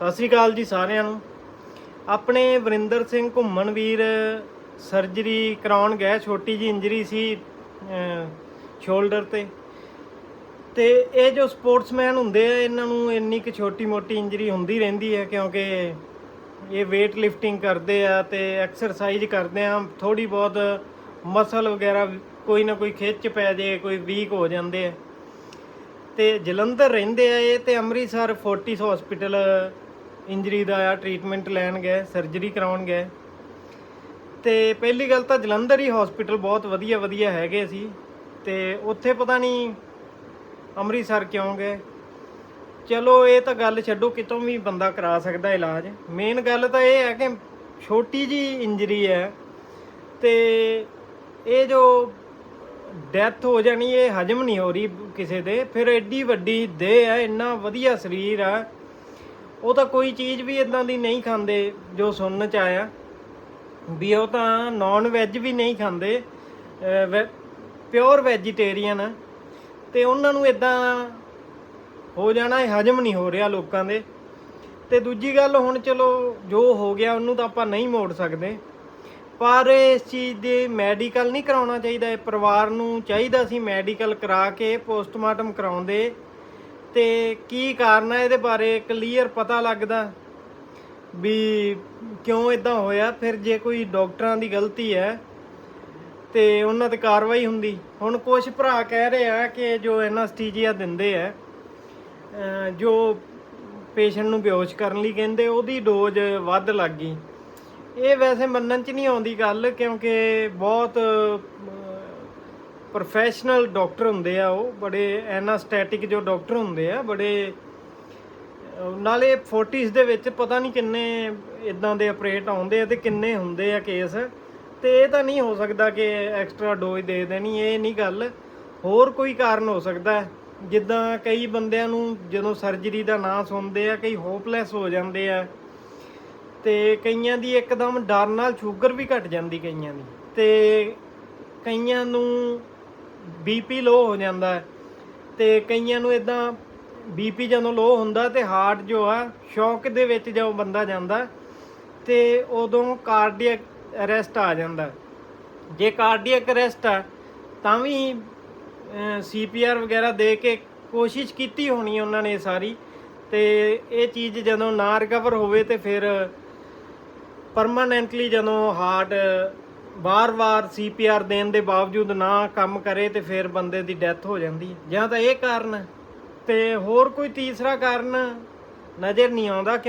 ਸਤਿ ਸ੍ਰੀ ਅਕਾਲ ਜੀ ਸਾਰਿਆਂ ਨੂੰ। ਆਪਣੇ ਵਰਿੰਦਰ ਸਿੰਘ ਘੁੰਮਣ ਵੀਰ ਸਰਜਰੀ ਕਰਾਉਣ ਗਏ, ਛੋਟੀ ਜੀ ਇੰਜਰੀ ਸੀ ਸ਼ੋਲਡਰ ਤੇ। ਤੇ ਇਹ ਜੋ ਸਪੋਰਟਸਮੈਨ ਹੁੰਦੇ ਆ, ਇਹਨਾਂ ਨੂੰ ਇੰਨੀ ਕੁ ਛੋਟੀ ਮੋਟੀ ਇੰਜਰੀ ਹੁੰਦੀ ਰਹਿੰਦੀ ਹੈ ਕਿਉਂਕਿ ਇਹ weight lifting ਕਰਦੇ ਆ ਤੇ ਐਕਸਰਸਾਈਜ਼ ਕਰਦੇ ਆ ਥੋੜੀ ਬਹੁਤ ਮਸਲ ਵਗੈਰਾ ਕੋਈ ਨਾ ਕੋਈ ਖਿੱਚ ਪੈ ਜੇ, ਕੋਈ ਵੀਕ ਹੋ ਜਾਂਦੇ ਆ। ਤੇ ਜਲੰਧਰ ਰਹਿੰਦੇ ਆ ਇਹ ਤੇ ਅੰਮ੍ਰਿਤਸਰ, ਫੋਰਟਿਸ ਹਸਪੀਟਲ ਇੰਜਰੀ ਦਾ ਆ ਟ੍ਰੀਟਮੈਂਟ ਲੈਣ ਗਏ ਸਰਜਰੀ ਕਰਾਉਣ ਗਏ। ਤੇ ਪਹਿਲੀ ਗੱਲ ਤਾਂ ਜਲੰਧਰ ਹੀ ਹਸਪੀਟਲ ਬਹੁਤ ਵਧੀਆ ਵਧੀਆ ਹੈਗੇ ਸੀ। ਤੇ ਉੱਥੇ ਪਤਾ ਨਹੀਂ ਅੰਮ੍ਰਿਤਸਰ ਕਿਉਂ ਗਏ। ਚਲੋ ਇਹ ਤਾਂ ਗੱਲ ਛੱਡੋ, ਕਿਤੋਂ ਵੀ ਬੰਦਾ ਕਰਾ ਸਕਦਾ ਇਲਾਜ। ਮੇਨ ਗੱਲ ਤਾਂ ਇਹ ਹੈ ਕਿ ਛੋਟੀ ਜੀ ਇੰਜਰੀ ਹੈ। ਤੇ ਇਹ ਜੋ ਡੈਥ ਹੋ ਜਾਣੀ, ਇਹ ਹਜਮ ਨਹੀਂ ਹੋ ਰਹੀ ਕਿਸੇ ਦੇ। ਫਿਰ ਐਡੀ ਵੱਡੀ ਦੇਹ ਹੈ, ਇੰਨਾ ਵਧੀਆ ਸਰੀਰ ਆ ਉਹ ਤਾਂ ਕੋਈ ਚੀਜ਼ ਵੀ ਇਦਾਂ ਦੀ ਨਹੀਂ ਖਾਂਦੇ ਜੋ ਸੁਣਨ ਚ ਆਇਆ। ਵੀ ਉਹ ਤਾਂ ਨਾਨ ਵੈਜ ਵੀ ਨਹੀਂ ਖਾਂਦੇ ਪਿਓਰ ਵੈਜੀਟੇਰੀਅਨ ਤੇ ਉਹਨਾਂ ਨੂੰ ਇਦਾਂ ਹੋ ਜਾਣਾ, ਇਹ ਹਜਮ ਨਹੀਂ ਹੋ ਰਿਹਾ ਲੋਕਾਂ ਦੇ। ਤੇ ਦੂਜੀ ਗੱਲ ਹੁਣ ਚਲੋ ਜੋ ਹੋ ਗਿਆ, ਉਹਨੂੰ ਤਾਂ ਆਪਾਂ ਨਹੀਂ ਮੋੜ ਸਕਦੇ। ਪਰ ਇਸ ਚੀਜ਼ ਦੇ ਮੈਡੀਕਲ ਨਹੀਂ ਕਰਾਉਣਾ ਚਾਹੀਦਾ। ਇਹ ਪਰਿਵਾਰ ਨੂੰ ਚਾਹੀਦਾ ਸੀ ਮੈਡੀਕਲ ਕਰਾ ਕੇ ਪੋਸਟਮਾਰਟਮ ਕਰਾਉਂਦੇ। ਤੇ ਕੀ ਕਾਰਨ ਹੈ ਇਹਦੇ ਬਾਰੇ ਕਲੀਅਰ ਪਤਾ ਲੱਗਦਾ ਵੀ ਕਿਉਂ ਇਦਾਂ ਹੋਇਆ? ਫਿਰ ਜੇ ਕੋਈ ਡਾਕਟਰਾਂ ਦੀ ਗਲਤੀ ਹੈ ਤੇ ਉਹਨਾਂ ਤੇ ਕਾਰਵਾਈ ਹੁੰਦੀ। ਹੁਣ ਕੁਝ ਭਰਾ ਕਹਿ ਰਹੇ ਆ ਕਿ ਜੋ ਐਨਸਟੀਜੀਆ ਦਿੰਦੇ ਆ ਜੋ ਪੇਸ਼ੈਂਟ ਨੂੰ ਬੇਹੋਸ਼ ਕਰਨ ਲਈ ਕਹਿੰਦੇ, ਉਹਦੀ ਡੋਜ਼ ਵੱਧ ਲੱਗ ਗਈ। ਇਹ ਵੈਸੇ ਮੰਨਣ ਚ ਨਹੀਂ ਆਉਂਦੀ ਗੱਲ ਕਿਉਂਕਿ ਬਹੁਤ ਪ੍ਰੋਫੈਸ਼ਨਲ ਡਾਕਟਰ ਹੁੰਦੇ ਆ ਉਹ, ਬੜੇ ਐਨਾਸਟੈਟਿਕ ਜੋ ਡਾਕਟਰ ਹੁੰਦੇ ਆ, ਬੜੇ ਨਾਲੇ 40s ਦੇ ਵਿੱਚ ਪਤਾ ਨਹੀਂ ਕਿੰਨੇ ਇਦਾਂ ਦੇ ਆਪਰੇਟ ਆਉਂਦੇ ਆ ਤੇ ਕਿੰਨੇ ਹੁੰਦੇ ਆ ਕੇਸ ਤੇ ਇਹ ਤਾਂ ਨਹੀਂ ਹੋ ਸਕਦਾ ਕਿ ਐਕਸਟਰਾ ਡੋਜ਼ ਦੇ ਦੇਣੀ, ਇਹ ਨਹੀਂ ਗੱਲ। ਹੋਰ ਕੋਈ ਕਾਰਨ ਹੋ ਸਕਦਾ ਜਿੱਦਾਂ ਕਈ ਬੰਦਿਆਂ ਨੂੰ ਜਦੋਂ ਸਰਜਰੀ ਦਾ ਨਾਂ ਸੁਣਦੇ ਆ, ਕਈ ਹੋਪਲੈਸ ਹੋ ਜਾਂਦੇ ਆ। ਤੇ ਕਈਆਂ ਦੀ ਇੱਕਦਮ ਡਰ ਨਾਲ ਸ਼ੂਗਰ ਵੀ ਘਟ ਜਾਂਦੀ ਕਈਆਂ ਦੀ। ਤੇ ਕਈਆਂ ਨੂੰ ਬੀਪੀ ਲੋ ਹੋ ਜਾਂਦਾ ਹੈ। ਤੇ ਕਈਆਂ ਨੂੰ ਇਦਾਂ ਬੀਪੀ ਜਦੋਂ ਲੋ ਹੁੰਦਾ ਤੇ ਹਾਰਟ ਜੋ ਆ, ਸ਼ੌਕ ਦੇ ਵਿੱਚ ਜਦੋਂ ਬੰਦਾ ਜਾਂਦਾ ਤੇ ਉਦੋਂ ਕਾਰਡੀਅਕ ਅਰੈਸਟ ਆ ਜਾਂਦਾ। ਜੇ ਕਾਰਡੀਅਕ ਅਰੈਸਟ ਆ, ਤਾਂ ਵੀ ਸੀਪੀਆਰ ਵਗੈਰਾ ਦੇ ਕੇ ਕੋਸ਼ਿਸ਼ ਕੀਤੀ ਹੋਣੀ ਉਹਨਾਂ ਨੇ ਸਾਰੀ ਤੇ ਇਹ ਚੀਜ਼ ਜਦੋਂ ਨਾ ਰਿਕਵਰ ਹੋਵੇ ਤੇ ਫਿਰ ਪਰਮਾਨੈਂਟਲੀ ਜਦੋਂ ਹਾਰਟ ਵਾਰ-ਵਾਰ ਸੀਪੀਆਰ ਦੇਣ ਦੇ ਬਾਵਜੂਦ ਨਾ ਕੰਮ ਕਰੇ ਤੇ ਫਿਰ ਬੰਦੇ ਦੀ ਡੈਥ ਹੋ ਜਾਂਦੀ ਹੈ। ਜਾਂ ਤਾਂ ਇਹ ਕਾਰਨ ਹੈ ਤੇ ਹੋਰ ਕੋਈ ਤੀਸਰਾ ਕਾਰਨ ਨਜ਼ਰ ਨਹੀਂ ਆਉਂਦਾ ਕਿ